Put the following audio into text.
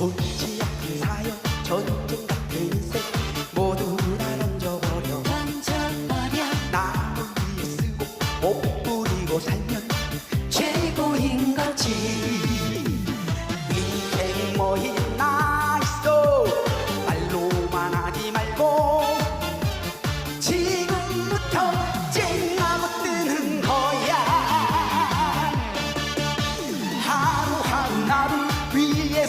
골치 아픈 사연 전쟁 같은 인생 모두 다 던져버려. 남을 위해 쓰고 못 부리고 살면 최고인 거지. 인생 뭐 있나 있어. 말로만 하지 말고 지금부터 쨍하고 뜨는 거야. 하루하루 위해